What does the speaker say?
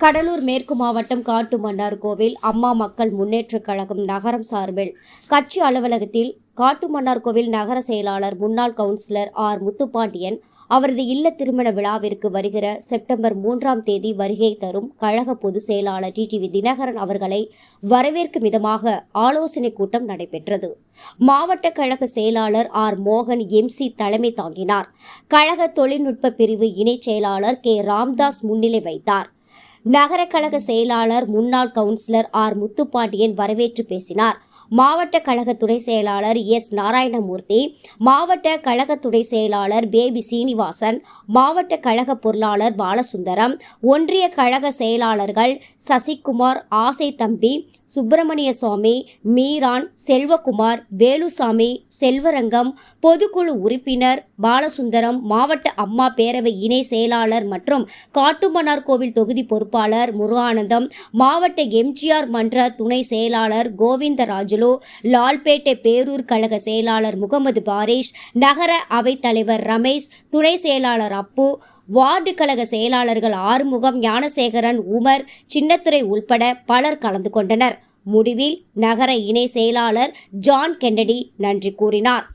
கடலூர் மேற்கு மாவட்டம் காட்டுமன்னார் கோவில் அம்மா மக்கள் முன்னேற்றக் கழகம் நகரம் சார்பில் கட்சி அலுவலகத்தில் காட்டுமன்னார் கோவில் நகர செயலாளர் முன்னாள் கவுன்சிலர் ஆர் முத்துப்பாண்டியன் அவரது இல்ல திருமண விழாவிற்கு வருகிற செப்டம்பர் மூன்றாம் தேதி வருகை தரும் கழக பொதுச் செயலாளர் டிடிவி தினகரன் அவர்களை வரவேற்கும் விதமாக ஆலோசனை கூட்டம் நடைபெற்றது. மாவட்ட கழக செயலாளர் ஆர் மோகன் எம்சி தலைமை தாங்கினார். கழக தொழில்நுட்ப பிரிவு இணைச் செயலாளர் கே. ராம்தாஸ் முன்னிலை வைத்தார் நகர கழக செயலாளர் முன்னாள் கவுன்சிலர் ஆர் முத்துப்பாண்டியன் வரவேற்று பேசினார். மாவட்ட கழக துணை செயலாளர் எஸ். நாராயணமூர்த்தி மாவட்ட கழக துணை செயலாளர் பேபி சீனிவாசன் மாவட்ட கழக பொருளாளர் பாலசுந்தரம் ஒன்றிய கழக செயலாளர்கள் சசிகுமார் ஆசை தம்பி சுப்பிரமணிய சுவாமி மீரான் செல்வகுமார் வேலுசாமி செல்வரங்கம் பொதுக்குழு உறுப்பினர் பாலசுந்தரம் மாவட்ட அம்மா பேரவை இணை செயலாளர் மற்றும் காட்டுமன்னார் கோவில் தொகுதி பொறுப்பாளர் முருகானந்தம் மாவட்ட எம்ஜிஆர் மன்ற துணை செயலாளர் கோவிந்தராஜுலு லால்பேட்டை பேரூர் கழக செயலாளர் முகமது பாரிஷ் நகர அவைத்தலைவர் ரமேஷ் துணை செயலாளர் அப்பு வார்டு கழக செயலாளர்கள் ஆறுமுகம் ஞானசேகரன் உமர் சின்னத்துறை உள்பட பலர் கலந்து கொண்டனர். முடிவில் நகர இணை செயலாளர் ஜான் கென்னடி நன்றி கூறினார்.